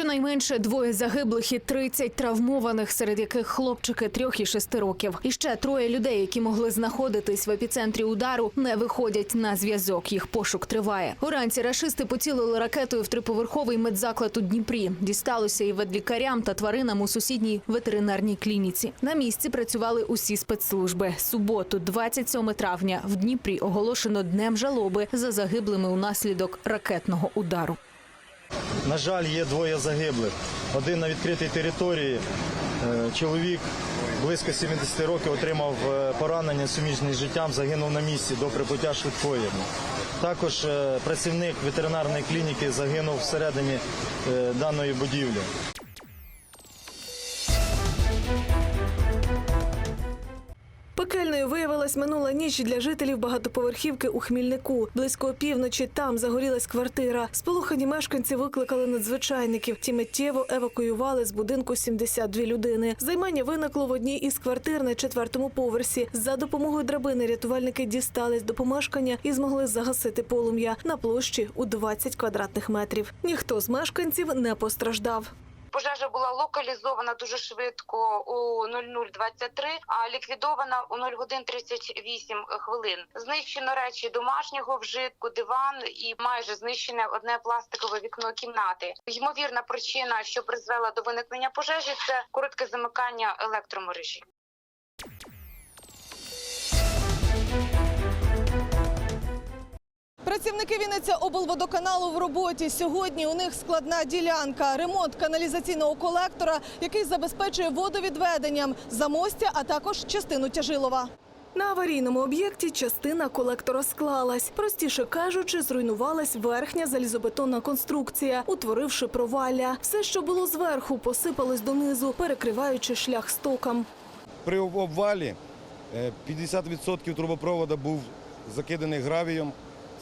Щонайменше двоє загиблих і 30 травмованих, серед яких хлопчики трьох і шести років. І ще троє людей, які могли знаходитись в епіцентрі удару, не виходять на зв'язок. Їх пошук триває. Уранці рашисти поцілили ракетою в триповерховий медзаклад у Дніпрі. Дісталося і ветлікарям та тваринам у сусідній ветеринарній клініці. На місці працювали усі спецслужби. Суботу, 27 травня, в Дніпрі оголошено днем жалоби за загиблими унаслідок ракетного удару. На жаль, є двоє загиблих. Один на відкритій території. Е, Чоловік близько 70 років отримав е, поранення суміжне з життям, загинув на місці до прибуття швидкої. Також е, працівник ветеринарної клініки загинув всередині даної будівлі. Пекельною виявилась минула ніч для жителів багатоповерхівки у Хмільнику. Близько опівночі там загорілась квартира. Сполохані мешканці викликали надзвичайників. Ті миттєво евакуювали з будинку 72 людини. Займання виникло в одній із квартир на четвертому поверсі. За допомогою драбини рятувальники дістались до помешкання і змогли загасити полум'я на площі у 20 квадратних метрів. Ніхто з мешканців не постраждав. Пожежа була локалізована дуже швидко у 0023, а ліквідована у 0 годин 38 хвилин. Знищено речі домашнього вжитку, диван і майже знищене одне пластикове вікно кімнати. Ймовірна причина, що призвела до виникнення пожежі, це коротке замикання електромережі. Працівники Вінниця облводоканалу в роботі. Сьогодні у них складна ділянка, ремонт каналізаційного колектора, який забезпечує водовідведенням замостя, а також частину тяжилова. На аварійному об'єкті частина колектора склалась. Простіше кажучи, зруйнувалась верхня залізобетонна конструкція, утворивши провалля. Все, що було зверху, посипалось донизу, перекриваючи шлях стокам. При обвалі е, 50% трубопроводу був закиданий гравієм,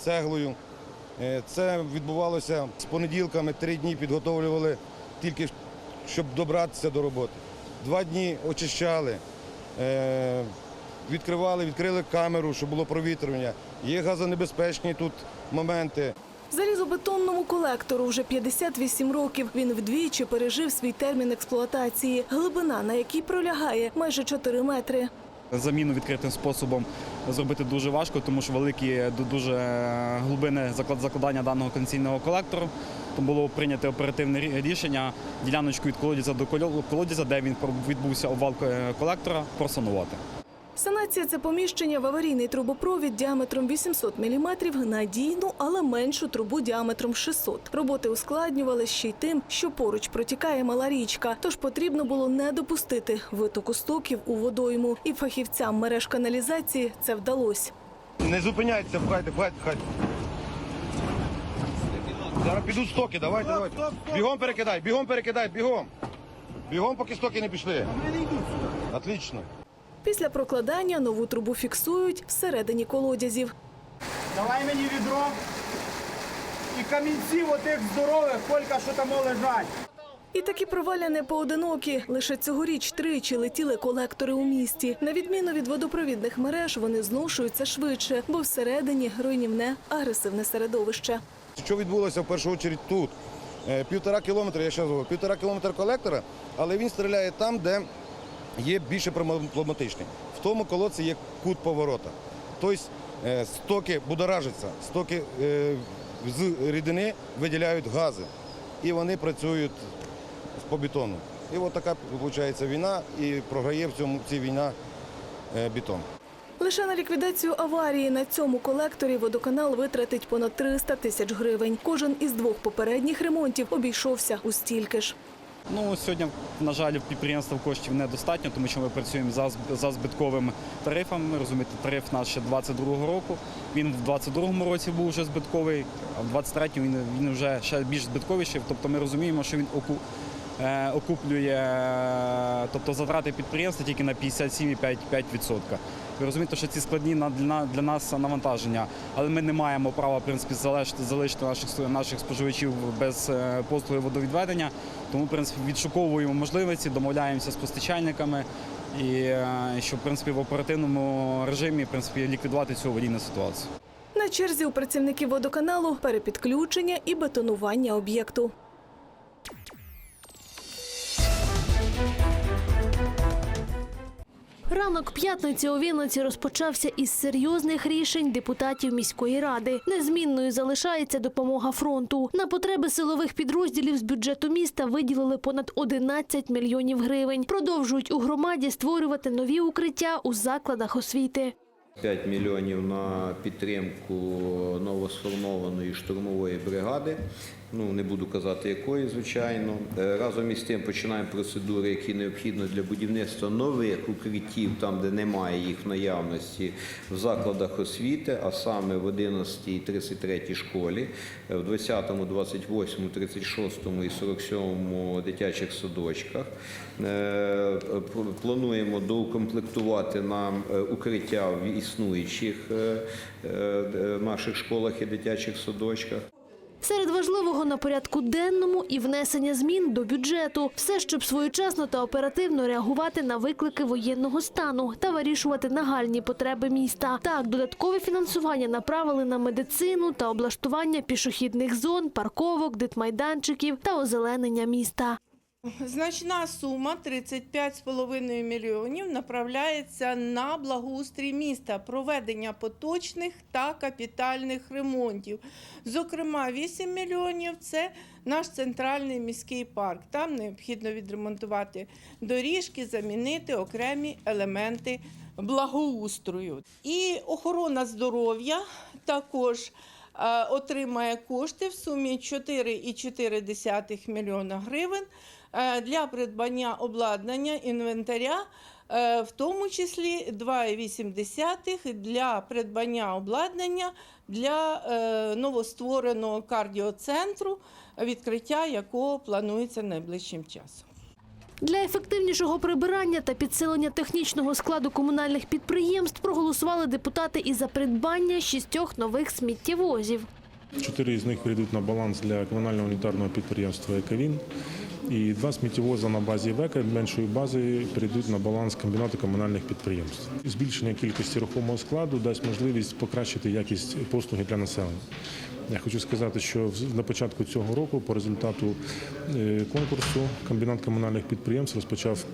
цеглою. Е, Це відбувалося з понеділками, три дні підготовлювали тільки щоб добратися до роботи. Два дні очищали, е, відкривали, відкрили камеру, щоб було провітрювання. Є газонебезпечні тут моменти. Залізобетонному колектору вже 58 років. Він вдвічі пережив свій термін експлуатації. Глибина, на якій пролягає майже 4 метри. Заміну відкритим способом зробити дуже важко, тому що великі ду- дуже глибини закладання даного кондиційного колектору. Тому було прийнято оперативне рішення діляночку від колодязя до колодязя, де він відбувся обвал е, колектора, просанувати. Санація це поміщення в аварійний трубопровід діаметром 800 мм, надійну, але меншу трубу діаметром 600. Роботи ускладнювали ще й тим, що поруч протікає мала річка, тож потрібно було не допустити витоку стоків у водойму. І фахівцям мереж каналізації це вдалося. Не зупиняйтеся, пхайте, пхайте, пхайте. Зараз підуть стоки, давайте, давайте. Бігом перекидай, бігом перекидай, бігом. Бігом, поки стоки не пішли. Отлично. Після прокладання нову трубу фіксують всередині колодязів. Давай мені відро і камінців отих здорових, колька, що там лежать. І такі провалля не поодинокі. Лише цьогоріч тричі летіли колектори у місті. На відміну від водопровідних мереж, вони зношуються швидше, бо всередині руйнівне агресивне середовище. Що відбулося в першу чергу тут? Е, Півтора кілометра, я ще говорю, півтора кілометра колектора, але він стріляє там, де є більше проблематичні. В тому колодці є кут поворота. Тобто е, стоки будоражаться, стоки е, з рідини виділяють гази. І вони працюють по бетону. І от така виходить війна, і програє в цьому цій війна е, бетон. Лише на ліквідацію аварії на цьому колекторі водоканал витратить понад 300 тисяч гривень. Кожен із двох попередніх ремонтів обійшовся у стільки ж. Ну, сьогодні, на жаль, у підприємства коштів недостатньо, тому що ми працюємо за, за збитковими тарифами. Розумієте, тариф наш ще 22-го року. Він в 22-му році був вже збитковий, а в 23-му він, він вже ще більш збитковіший. Тобто ми розуміємо, що він оку, е, окуплює е, тобто затрати підприємства тільки на 57,5%. Ви розумієте, що ці складні для, нас навантаження, але ми не маємо права в принципі залишити, наших наших споживачів без е, послуги водовідведення. Тому в принципі відшуковуємо можливості, домовляємося з постачальниками і е, щоб в принципі в оперативному режимі в принципі ліквідувати цю аварійну ситуацію. На черзі у працівників водоканалу перепідключення і бетонування об'єкту. Ранок п'ятниці у Вінниці розпочався із серйозних рішень депутатів міської ради. Незмінною залишається допомога фронту. На потреби силових підрозділів з бюджету міста виділили понад 11 мільйонів гривень. Продовжують у громаді створювати нові укриття у закладах освіти. 5 мільйонів на підтримку новосформованої штурмової бригади. Ну не буду казати якої, звичайно. Е, Разом із тим починаємо процедури, які необхідно для будівництва нових укриттів, там де немає їх в наявності, в закладах освіти, а саме в 11 і 33 школі, е, в 20, 28, 36 і 47 дитячих садочках. Е, Плануємо доукомплектувати нам укриття в існуючих наших школах і дитячих садочках. Серед важливого на порядку денному і внесення змін до бюджету. Все, щоб своєчасно та оперативно реагувати на виклики воєнного стану та вирішувати нагальні потреби міста. Так, додаткове фінансування направили на медицину та облаштування пішохідних зон, парковок, дитмайданчиків та озеленення міста. Значна сума 35,5 мільйонів направляється на благоустрій міста, проведення поточних та капітальних ремонтів. Зокрема, 8 мільйонів це наш центральний міський парк. Там необхідно відремонтувати доріжки, замінити окремі елементи благоустрою. І охорона здоров'я також е, отримає кошти в сумі 4,4 мільйона гривень для придбання обладнання інвентаря, е, в тому числі 2,8 для придбання обладнання для е, новоствореного кардіоцентру, відкриття якого планується найближчим часом. Для ефективнішого прибирання та підсилення технічного складу комунальних підприємств проголосували депутати і за придбання шістьох нових сміттєвозів. Чотири з них перейдуть на баланс для комунального унітарного підприємства «Ековін». І два сміттєвоза на базі ВЕКа меншої бази перейдуть на баланс комбінату комунальних підприємств. Збільшення кількості рухомого складу дасть можливість покращити якість послуги для населення. Я хочу сказати, що на початку цього року, по результату е, конкурсу, комбінат комунальних підприємств розпочав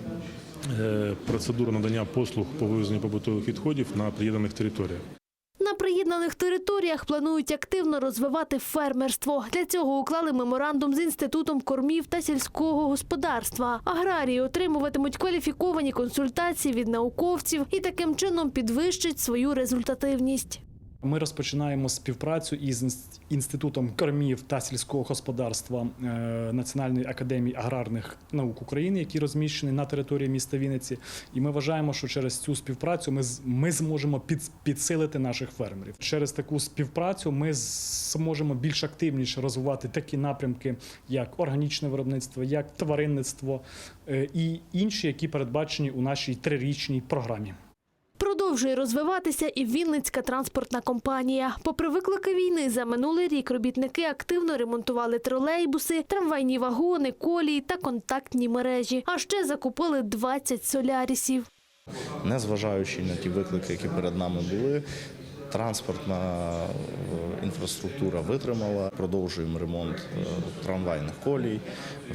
е, процедуру надання послуг по вивезенню побутових відходів на приєднаних територіях. На приєднаних територіях планують активно розвивати фермерство. Для цього уклали меморандум з інститутом кормів та сільського господарства. Аграрії отримуватимуть кваліфіковані консультації від науковців і таким чином підвищать свою результативність. Ми розпочинаємо співпрацю із інститутом кормів та сільського господарства е, Національної академії аграрних наук України, який розміщений на території міста Вінниці. І ми вважаємо, що через цю співпрацю ми, ми зможемо під, підсилити наших фермерів. Через таку співпрацю ми зможемо більш активніше розвивати такі напрямки, як органічне виробництво, як тваринництво е, і інші, які передбачені у нашій трирічній програмі. Продовжує розвиватися і Вінницька транспортна компанія. Попри виклики війни, за минулий рік робітники активно ремонтували тролейбуси, трамвайні вагони, колії та контактні мережі. А ще закупили 20 солярісів. незважаючи на ті виклики, які перед нами були. Транспортна е, інфраструктура витримала. Продовжуємо ремонт е, трамвайних колій.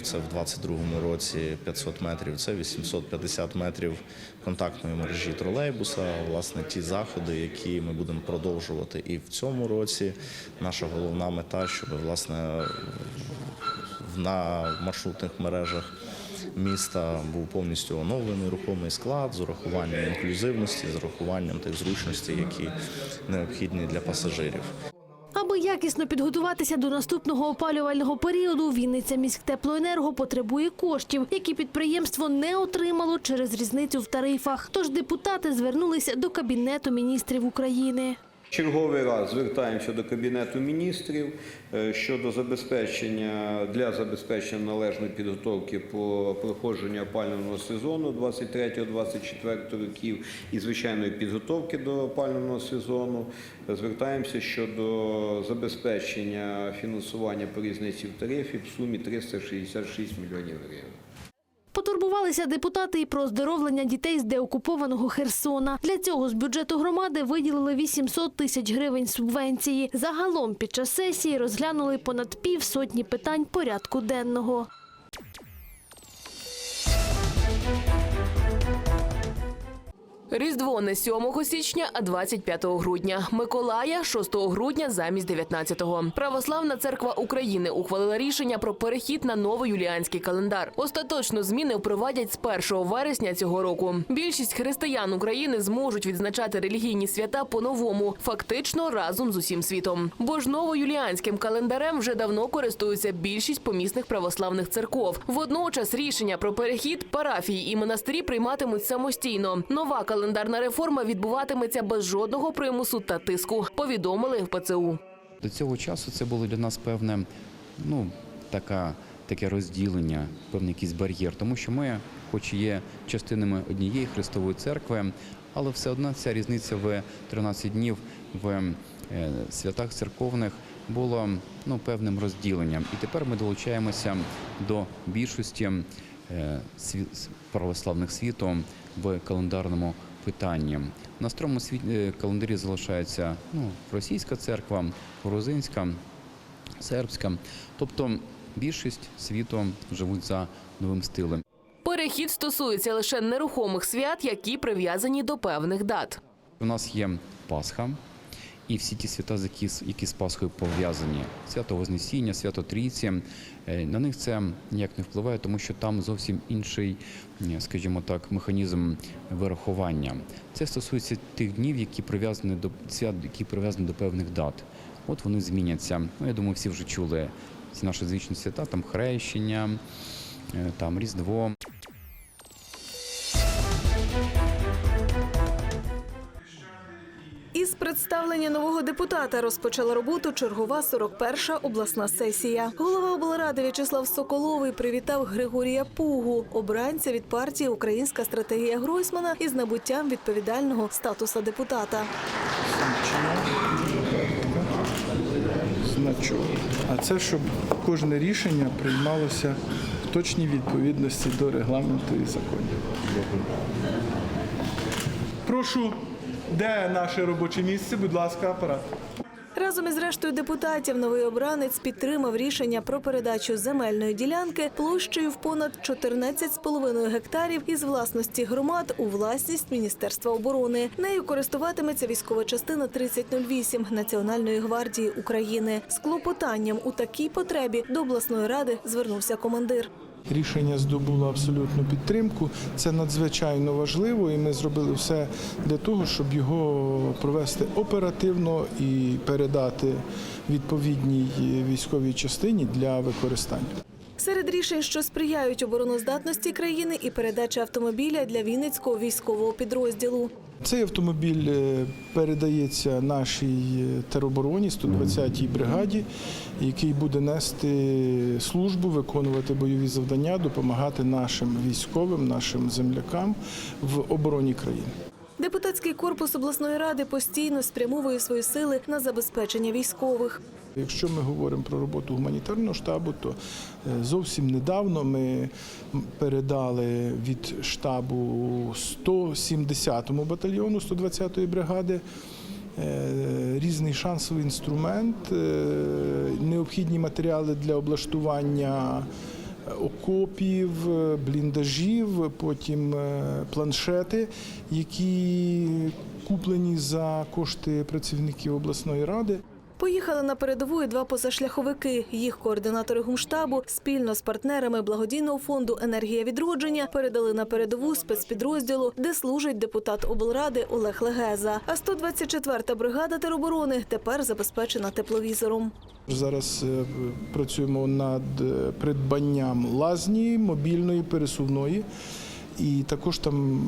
Це в 22-му році 500 метрів, це 850 метрів контактної мережі тролейбуса. Власне, ті заходи, які ми будемо продовжувати і в цьому році. Наша головна мета, щоб власне на маршрутних мережах міста був повністю оновлений рухомий склад з урахуванням інклюзивності, з урахуванням тих зручностей, які необхідні для пасажирів. Аби якісно підготуватися до наступного опалювального періоду, Вінниця міськтеплоенерго потребує коштів, які підприємство не отримало через різницю в тарифах. Тож депутати звернулися до Кабінету міністрів України. Черговий раз звертаємося до Кабінету міністрів е, щодо забезпечення для забезпечення належної підготовки по проходженню опалювального сезону 23-24 років і звичайної підготовки до опалювального сезону. Звертаємося щодо забезпечення фінансування по різниці в тарифі в сумі 366 мільйонів гривень. Потурбувалися депутати і про оздоровлення дітей з деокупованого Херсона. Для цього з бюджету громади виділили 800 тисяч гривень субвенції. Загалом під час сесії розглянули понад півсотні питань порядку денного. Різдво не 7 січня, а 25 грудня. Миколая 6 грудня замість 19-го. Православна церква України ухвалила рішення про перехід на новоюліанський календар. Остаточно зміни впровадять з 1 вересня цього року. Більшість християн України зможуть відзначати релігійні свята по-новому, фактично разом з усім світом. Бо ж новоюліанським календарем вже давно користуються більшість помісних православних церков. Водночас рішення про перехід парафії і монастирі прийматимуть самостійно. Нова календарна реформа відбуватиметься без жодного примусу та тиску. Повідомили в ПЦУ. До цього часу це було для нас певне, ну, така, таке розділення, певний якийсь бар'єр, тому що ми, хоч і є частинами однієї Христової церкви, але все одно ця різниця в 13 днів в е, святах церковних було ну, певним розділенням. І тепер ми долучаємося до більшості е, православних світу в календарному питанні. На старому світ... е, календарі залишається ну, російська церква, грузинська, сербська. Тобто більшість світу живуть за новим стилем. Перехід стосується лише нерухомих свят, які прив'язані до певних дат. У нас є Пасха. І всі ті свята, які, з- Пасхою пов'язані, свято Вознесіння, свято Трійці, е, на них це ніяк не впливає, тому що там зовсім інший, скажімо так, механізм вирахування. Це стосується тих днів, які прив'язані до свят, які прив'язані до певних дат. От вони зміняться. Ну, я думаю, всі вже чули ці наші звичні свята, там хрещення, е, там Різдво. Із представлення нового депутата розпочала роботу чергова 41-ша обласна сесія. Голова облради В'ячеслав Соколовий привітав Григорія Пугу, обранця від партії Українська стратегія Гройсмана із набуттям відповідального статуса депутата. Значок. А це щоб кожне рішення приймалося в точній відповідності до регламенту і законів. Прошу, де наше робоче місце? Будь ласка, апарат. Разом із рештою депутатів новий обранець підтримав рішення про передачу земельної ділянки площею в понад 14,5 гектарів із власності громад у власність Міністерства оборони. Нею користуватиметься військова частина 3008 Національної гвардії України. З клопотанням у такій потребі до обласної ради звернувся командир. Рішення здобуло абсолютну підтримку. Це надзвичайно важливо, і ми зробили все для того, щоб його провести оперативно і передати відповідній військовій частині для використання. Серед рішень, що сприяють обороноздатності країни, і передача автомобіля для Вінницького військового підрозділу. Цей автомобіль е, передається нашій е, теробороні 120-й бригаді, який буде нести службу, виконувати бойові завдання, допомагати нашим військовим, нашим землякам в обороні країни. Депутатський корпус обласної ради постійно спрямовує свої сили на забезпечення військових. Якщо ми говоримо про роботу гуманітарного штабу, то е, зовсім недавно ми передали від штабу 170-му батальйону 120-ї бригади е, різний шансовий інструмент, е, необхідні матеріали для облаштування окопів, е, бліндажів, потім е, планшети, які куплені за кошти працівників обласної ради. Поїхали на передову і два позашляховики. Їх координатори гумштабу спільно з партнерами благодійного фонду Енергія відродження передали на передову спецпідрозділу, де служить депутат облради Олег Легеза. А 124-та бригада тероборони тепер забезпечена тепловізором. Зараз е, працюємо над е, придбанням лазні мобільної пересувної. І також там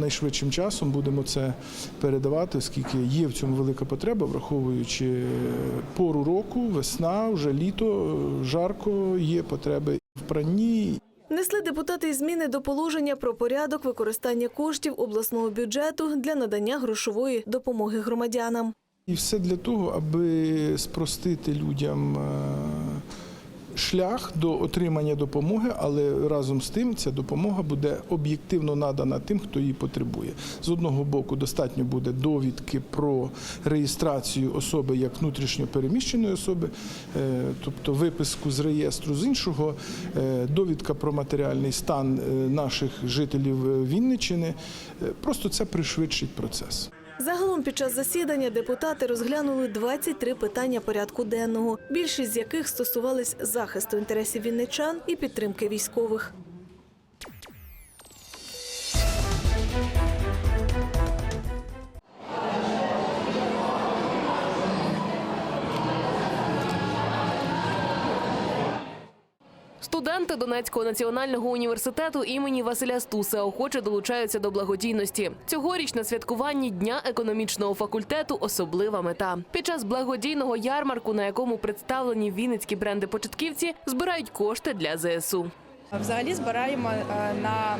найшвидшим часом будемо це передавати, оскільки є в цьому велика потреба, враховуючи пору року, весна, вже літо, жарко, є потреби в пранні. Несли депутати зміни до положення про порядок використання коштів обласного бюджету для надання грошової допомоги громадянам. І все для того, аби спростити людям е, шлях до отримання допомоги, але разом з тим ця допомога буде об'єктивно надана тим, хто її потребує. З одного боку, достатньо буде довідки про реєстрацію особи як внутрішньо переміщеної особи, е, тобто виписку з реєстру. З іншого е, довідка про матеріальний стан е, наших жителів Вінниччини. Е, Просто це пришвидшить процес. Загалом під час засідання депутати розглянули 23 питання порядку денного, більшість з яких стосувались захисту інтересів вінничан і підтримки військових. Студенти Донецького національного університету імені Василя Стуса охоче долучаються до благодійності. Цьогоріч на святкуванні дня економічного факультету особлива мета. Під час благодійного ярмарку, на якому представлені вінницькі бренди початківці, збирають кошти для ЗСУ. Взагалі збираємо е, на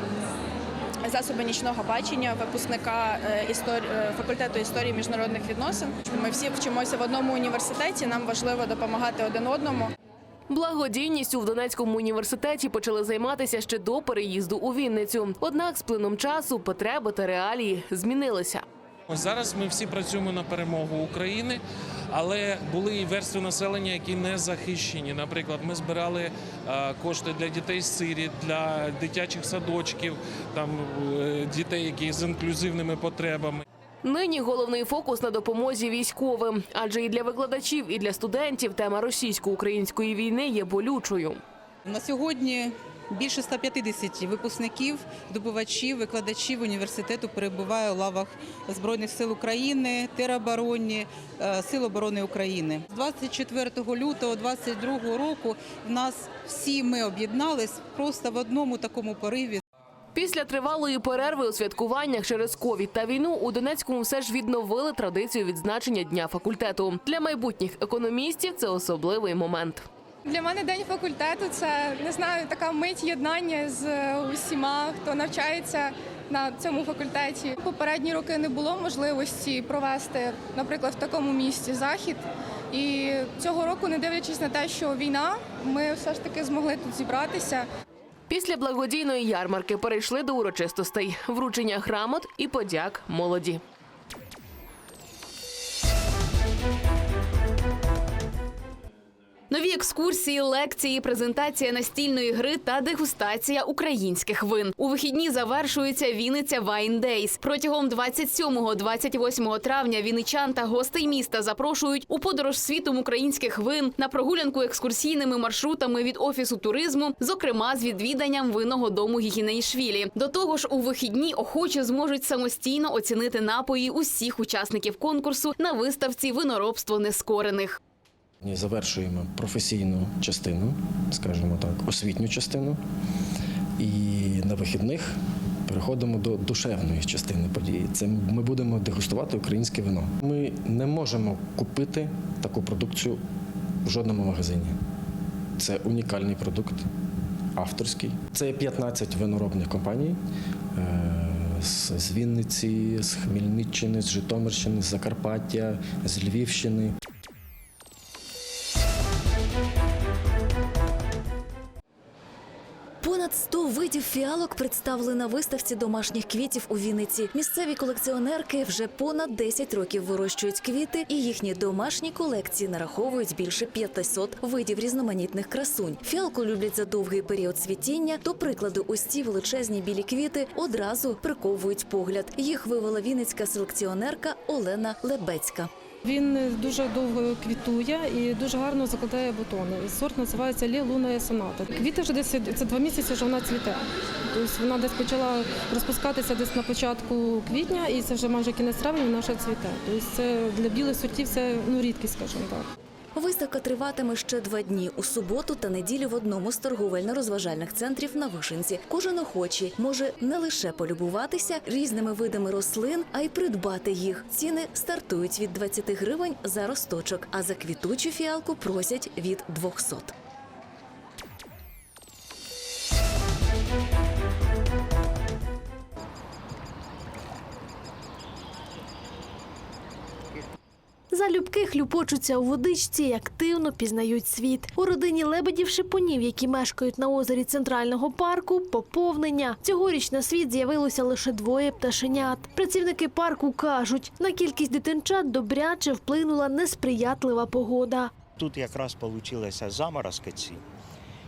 засоби нічного бачення випускника е, істор- е, факультету історії міжнародних відносин. Ми всі вчимося в одному університеті. Нам важливо допомагати один одному. Благодійністю в Донецькому університеті почали займатися ще до переїзду у Вінницю. Однак з плином часу потреби та реалії змінилися. Ось зараз ми всі працюємо на перемогу України, але були і верстви населення, які не захищені. Наприклад, ми збирали е, кошти для дітей сиріт, для дитячих садочків, там е, дітей, які з інклюзивними потребами. Нині головний фокус на допомозі військовим, адже і для викладачів, і для студентів тема російсько-української війни є болючою. На сьогодні більше 150 випускників, здобувачів, викладачів університету перебуває у лавах Збройних сил України, теробороні, е, Сил оборони України. З 24 лютого 2022 року в нас всі ми об'єднались просто в одному такому пориві. Після тривалої перерви у святкуваннях через ковід та війну у Донецькому все ж відновили традицію відзначення дня факультету. Для майбутніх економістів це особливий момент. Для мене день факультету це не знаю, така мить єднання з усіма, хто навчається на цьому факультеті. Попередні роки не було можливості провести, наприклад, в такому місці захід. І цього року, не дивлячись на те, що війна, ми все ж таки змогли тут зібратися. Після благодійної ярмарки перейшли до урочистостей вручення грамот і подяк молоді. Нові екскурсії, лекції, презентація настільної гри та дегустація українських вин. У вихідні завершується Вінниця Wine Days. Протягом 27-28 травня вінничан та гостей міста запрошують у подорож світом українських вин на прогулянку екскурсійними маршрутами від офісу туризму, зокрема з відвіданням винного дому Гігінеїшвілі. До того ж, у вихідні охочі зможуть самостійно оцінити напої усіх учасників конкурсу на виставці Виноробство нескорених. Завершуємо професійну частину, скажімо так, освітню частину. І на вихідних переходимо до душевної частини події. Це ми будемо дегустувати українське вино. Ми не можемо купити таку продукцію в жодному магазині. Це унікальний продукт, авторський. Це 15 виноробних компаній. е, з Вінниці, з Хмельниччини, з Житомирщини, з Закарпаття, з Львівщини. Фіалок представили на виставці домашніх квітів у Вінниці. Місцеві колекціонерки вже понад 10 років вирощують квіти, і їхні домашні колекції нараховують більше 500 видів різноманітних красунь. Фіалку люблять за довгий період цвітіння. До прикладу, ось ці величезні білі квіти одразу приковують погляд. Їх вивела вінницька селекціонерка Олена Лебецька. Він дуже довго квітує і дуже гарно закладає бутони. Сорт називається Лє Луна Соната. Квіти вже десь це два місяці, що вона цвіте. Тобто вона десь почала розпускатися десь на початку квітня, і це вже майже кінець травня вона вже цвіте. Тобто це для білих сортів це ну рідкість, скажімо так. Виставка триватиме ще два дні у суботу та неділю в одному з торговельно-розважальних центрів на Вишенці. Кожен охочий може не лише полюбуватися різними видами рослин, а й придбати їх. Ціни стартують від 20 гривень за росточок, а за квітучу фіалку просять від 200. Залюбки хлюпочуться у водичці і активно пізнають світ. У родині лебедів шипунів, які мешкають на озері центрального парку, поповнення. Цьогоріч на світ з'явилося лише двоє пташенят. Працівники парку кажуть, на кількість дитинчат добряче вплинула несприятлива погода. Тут якраз вийшли заморозки ці,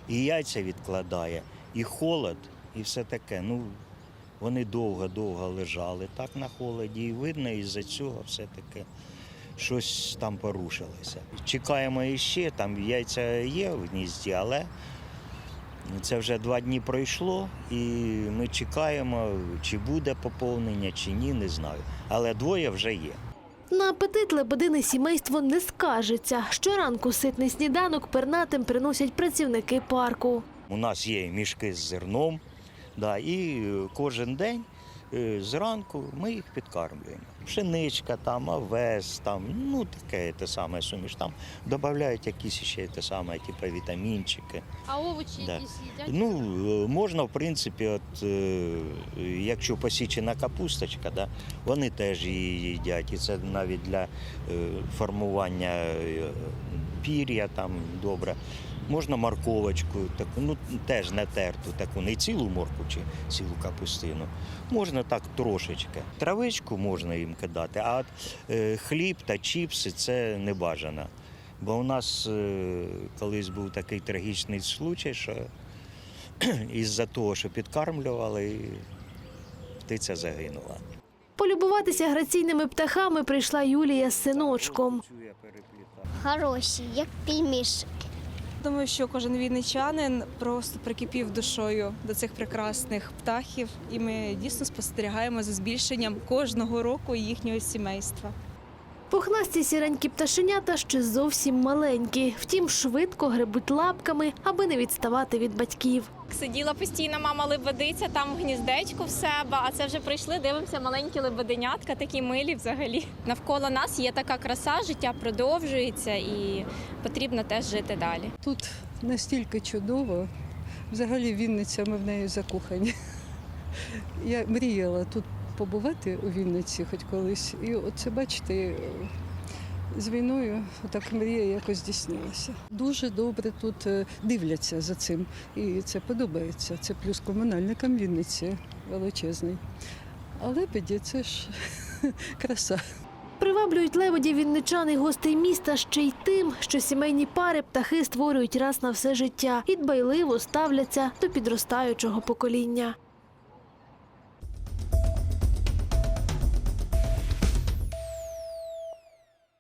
і яйця відкладає, і холод, і все таке. Ну, вони довго-довго лежали так на холоді, і видно, із-за цього все-таки щось там порушилося. Чекаємо іще, там яйця є в гнізді, але це вже два дні пройшло, і ми чекаємо, чи буде поповнення, чи ні, не знаю. Але двоє вже є. На апетит лебедине сімейство не скажеться. Щоранку ситний сніданок пернатим приносять працівники парку. У нас є мішки з зерном, да, і кожен день зранку ми їх підкармлюємо. Пшеничка, там, овес, там, ну таке те саме суміш. Там додають якісь ще те саме, типу вітамінчики. А овочі Да. якісь їдять? Ну, е, можна, в принципі, от, е, якщо посічена капусточка, да, вони теж її їдять. І це навіть для е, формування е, пір'я там добре. Можна морковочку, таку, ну теж не терту, таку не цілу морку чи цілу капустину. Можна так трошечки. Травичку можна їм кидати, а е, хліб та чіпси це не бажано. Бо у нас е, колись був такий трагічний случай, що із-за того, що підкармлювали, птиця загинула. Полюбуватися граційними птахами прийшла Юлія з синочком. Хороші, як пільмішки. Думаю, що кожен вінничанин просто прикипів душою до цих прекрасних птахів, і ми дійсно спостерігаємо за збільшенням кожного року їхнього сімейства. Пухнасті сіренькі пташенята ще зовсім маленькі, втім швидко гребуть лапками, аби не відставати від батьків. Сиділа постійно мама лебедиця там в гніздечку в себе, а це вже прийшли, дивимося маленькі лебеденятка, такі милі взагалі. Навколо нас є така краса, життя продовжується і потрібно теж жити далі. Тут настільки чудово. Взагалі Вінниця, ми в неї закохані. Я мріяла тут побувати у Вінниці хоч колись. І оце, бачите, з війною так мрія якось здійснилася. Дуже добре тут е, дивляться за цим. І це подобається. Це плюс комунальникам Вінниці величезний. А лебеді це ж краса. Приваблюють лебедів вінничан і гостей міста ще й тим, що сімейні пари птахи створюють раз на все життя і дбайливо ставляться до підростаючого покоління.